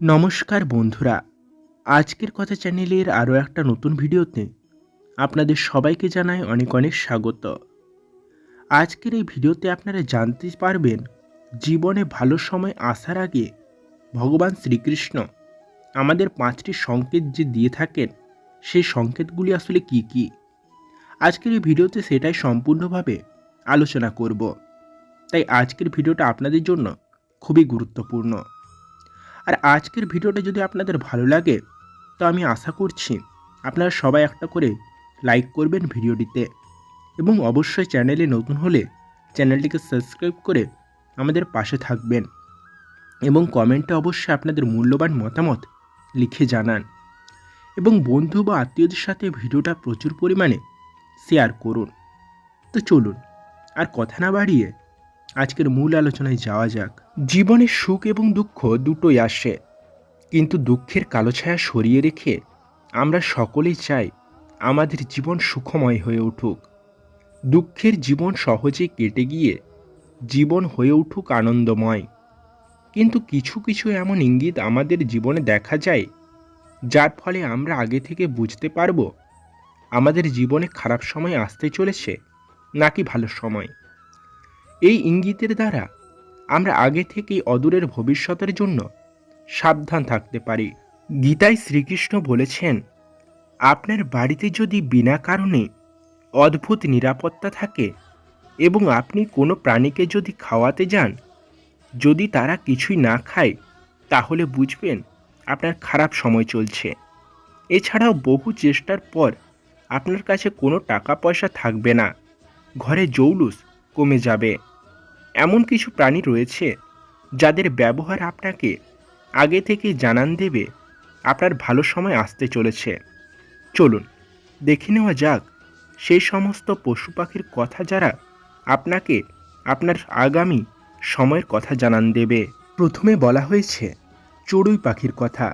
নমস্কার বন্ধুরা। আজকের কথা চ্যানেলের আরও একটা নতুন ভিডিওতে আপনাদের সবাইকে জানাই অনেক অনেক স্বাগত। আজকের এই ভিডিওতে আপনারা জানতে পারবেন, জীবনে ভালো সময় আসার আগে ভগবান শ্রীকৃষ্ণ আমাদের পাঁচটি সংকেত যে দিয়ে থাকেন, সেই সংকেতগুলি আসলে কি কি? আজকের এই ভিডিওতে সেটাই সম্পূর্ণভাবে আলোচনা করব। তাই আজকের ভিডিওটা আপনাদের জন্য খুবই গুরুত্বপূর্ণ। আর আজকের ভিডিওটা যদি আপনাদের ভালো লাগে, তো আমি আশা করছি আপনারা সবাই একটা করে লাইক করবেন ভিডিওটিতে। এবং অবশ্যই চ্যানেলে নতুন হলে চ্যানেলটিকে সাবস্ক্রাইব করে আমাদের পাশে থাকবেন। এবং কমেন্টে অবশ্যই আপনাদের মূল্যবান মতামত লিখে জানান। এবং বন্ধু বা আত্মীয়দের সাথে ভিডিওটা প্রচুর পরিমাণে শেয়ার করুন। তো চলুন, আর কথা না বাড়িয়ে আজকের মূল আলোচনায় যাওয়া যাক। জীবনে সুখ এবং দুঃখ দুটোই আসে। কিন্তু দুঃখের কালো ছায়া সরিয়ে রেখে আমরা সকলেই চাই আমাদের জীবন সুখময় হয়ে উঠুক। দুঃখের জীবন সহজে কেটে গিয়ে জীবন হয়ে উঠুক আনন্দময়। কিন্তু কিছু কিছু এমন ইঙ্গিত আমাদের জীবনে দেখা যায়, যার ফলে আমরা আগে থেকে বুঝতে পারব আমাদের জীবনে খারাপ সময় আসতে চলেছে নাকি ভালো সময়। এই ইঙ্গিতের দ্বারা আমরা আগে থেকেই অদূরের ভবিষ্যতের জন্য সাবধান থাকতে পারি। গীতায় শ্রীকৃষ্ণ বলেছেন, আপনার বাড়িতে যদি বিনা কারণে অদ্ভুত নিরাপত্তা থাকে এবং আপনি কোনো প্রাণীকে যদি খাওয়াতে যান, যদি তারা কিছুই না খায়, তাহলে বুঝবেন আপনার খারাপ সময় চলছে। এছাড়াও বহু চেষ্টার পর আপনার কাছে কোনো টাকা পয়সা থাকবে না। ঘরে জৌলুস কমে যাবে। এমন কিছু প্রাণী রয়েছে যাদের ব্যবহার আপনাকে আগে থেকে জানান দেবে আপনার ভালো সময় আসতে চলেছে। চলুন, দেখে নেওয়া যাক সেই সমস্ত পশু পাখির কথা যারা আপনাকে আপনার আগামী সময়ের কথা জানান দেবে। প্রথমে বলা হয়েছে, চড়ুই পাখির কথা।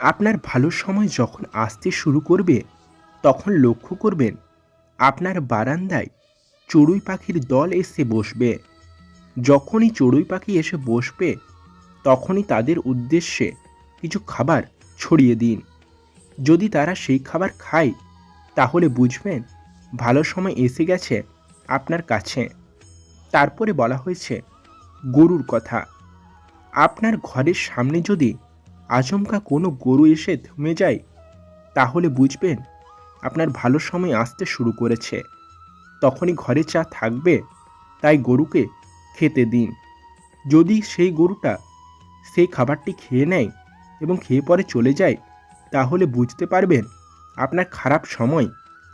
আপনার ভালো সময় যখন আসতে শুরু করবে, তখন লক্ষ্য করবেন আপনার বারান্দায় চড়ুই পাখির দল এসে বসবে। যখনই চড়ুই পাখি এসে বসবে, তখনই তাদের উদ্দেশ্যে কিছু খাবার ছড়িয়ে দিন। যদি তারা সেই খাবার খায়, তাহলে বুঝবেন ভালো সময় এসে গেছে আপনার কাছে। তারপরে বলা হয়েছে, গরুর কথা। আপনার ঘরের সামনে যদি আচমকা কোনো গরু এসে থেমে যায়, তাহলে বুঝবেন আপনার ভালো সময় আসতে শুরু করেছে। তখনই ঘরে চা থাকবে, তাই গরুকে খেতে দিন। যদি সেই গরুটা সেই খাবারটি খেয়ে নেয় এবং খেয়ে পরে চলে যায়, তাহলে বুঝতে পারবেন আপনার খারাপ সময়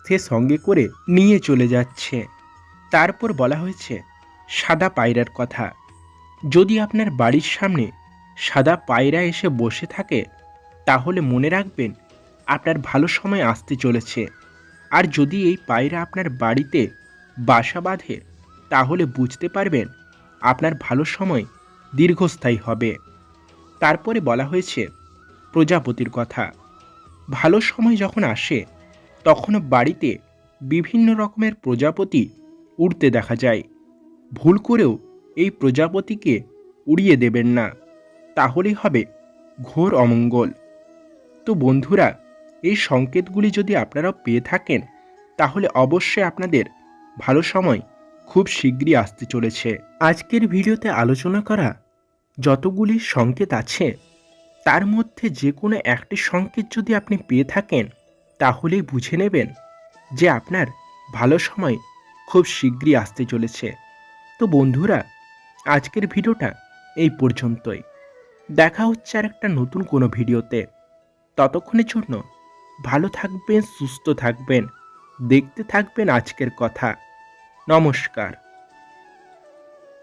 সে সঙ্গে করে নিয়ে চলে যাচ্ছে। তারপর বলা হয়েছে, সাদা পায়রার কথা। যদি আপনার বাড়ির সামনে সাদা পায়রা এসে বসে থাকে, তাহলে মনে রাখবেন আপনার ভালো সময় আসতে চলেছে। আর যদি এই পায়রা আপনার বাড়িতে বাসা বাঁধে, তাহলে বুঝতে পারবেন আপনার ভালো সময় দীর্ঘস্থায়ী হবে। তারপরে বলা হয়েছে, প্রজাপতির কথা। ভালো সময় যখন আসে তখন বাড়িতে বিভিন্ন রকমের প্রজাপতি উড়তে দেখা যায়। ভুল করেও এই প্রজাপতিকে উড়িয়ে দেবেন না। তাহলেই হবে ঘোর অমঙ্গল। তো বন্ধুরা, এই সংকেতগুলি যদি আপনারা পেয়ে থাকেন, তাহলে অবশ্যই আপনাদের ভালো সময় খুব শীঘ্রই আসতে চলেছে। আজকের ভিডিওতে আলোচনা করা যতগুলি সংকেত আছে, তার মধ্যে যে কোনো একটি সংকেত যদি আপনি পেয়ে থাকেন, তাহলেই বুঝে নেবেন যে আপনার ভালো সময় খুব শীঘ্রই আসতে চলেছে। তো বন্ধুরা, আজকের ভিডিওটা এই পর্যন্তই। দেখা হচ্ছে আর একটা নতুন কোনো ভিডিওতে। ততক্ষণের জন্য ভালো থাকবেন, সুস্থ থাকবেন, দেখতে থাকবেন আজকের কথা। নমস্কার